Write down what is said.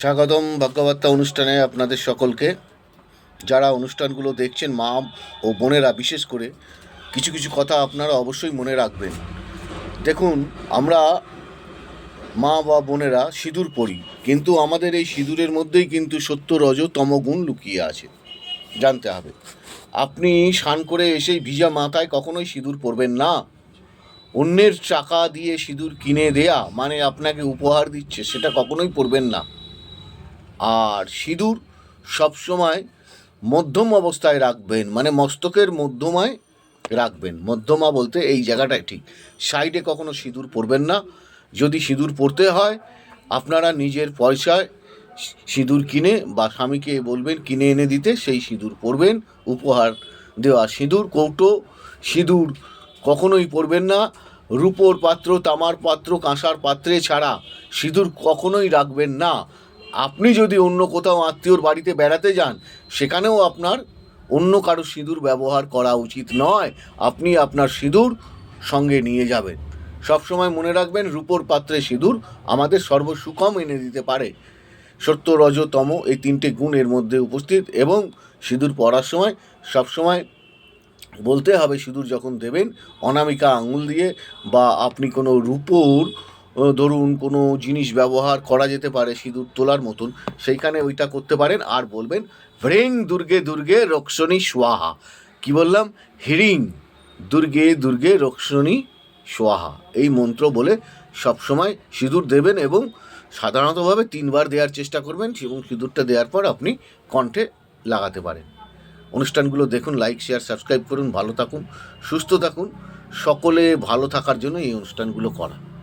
স্বাগতম ভাগ্যবার্তা অনুষ্ঠানে আপনাদের সকলকে। যারা অনুষ্ঠানগুলো দেখছেন, মা ও বোনেরা, বিশেষ করে কিছু কিছু কথা আপনারা অবশ্যই মনে রাখবেন। দেখুন, আমরা মা বা বোনেরা সিঁদুর পরি, কিন্তু আমাদের এই সিঁদুরের মধ্যেই কিন্তু সত্য রজ তমগুণ লুকিয়ে আছে, জানতে হবে। আপনি স্নান করে এসেই ভিজা মাথায় কখনোই সিঁদুর পরবেন না। অন্যের চাকা দিয়ে সিঁদুর কিনে দেয়া মানে আপনাকে উপহার দিচ্ছে, সেটা কখনোই পরবেন না। আর সিঁদুর সবসময় মধ্যম অবস্থায় রাখবেন মানে মস্তকের মধ্যমায় রাখবেন। মধ্যমা বলতে এই জায়গাটাই ঠিক। সাইডে কখনো সিঁদুর পরবেন না। যদি সিঁদুর পরতে হয়, আপনারা নিজের পয়সায় সিঁদুর কিনে বা স্বামীকে বলবেন, কিনে এনে দিতে। সেই সিঁদুর পরবেন, উপহার দেওয়া সিঁদুর, কৌটো, সিঁদুর কখনোই পরবেন না। রূপোর পাত্র, তামার পাত্র, কাঁসার পাত্রে ছাড়া সিঁদুর কখনোই রাখবেন না। আপনি যদি অন্য কোথাও আত্মীয়র বাড়িতে বেড়াতে যান, সেখানেও আপনার অন্য কারও সিঁদুর ব্যবহার করা উচিত নয়। আপনি আপনার সিঁদুর সঙ্গে নিয়ে যাবেন। সবসময় মনে রাখবেন, রূপোর পাত্রে সিঁদুর আমাদের সর্বসুখম এনে দিতে পারে। সত্য রজ তম এই তিনটে গুণ এর মধ্যে উপস্থিত এবং সিঁদুর পরার সময় সবসময় বলতে হবে, সিঁদুর যখন দেবেন, অনামিকা আঙুল দিয়ে বা আপনি কোনো রূপোর ধরুন কোনো জিনিস ব্যবহার করা যেতে পারে সিঁদুর তোলার মতন, সেইখানে ওইটা করতে পারেন। আর বলবেন, ভ্রেং দুর্গে দুর্গে রক্ষণী সোয়াহা কি বললাম? হ্রিং দুর্গে দুর্গে রক্ষণী সোয়াহা এই মন্ত্র বলে সবসময় সিঁদুর দেবেন এবং সাধারণতভাবে তিনবার দেওয়ার চেষ্টা করবেন এবং সিঁদুরটা দেওয়ার পর আপনি কণ্ঠে লাগাতে পারেন। অনুষ্ঠানগুলো দেখুন, লাইক, শেয়ার, সাবস্ক্রাইব করুন, ভালো থাকুন, সুস্থ থাকুন। সকলে ভালো থাকার জন্য এই অনুষ্ঠানগুলো করা।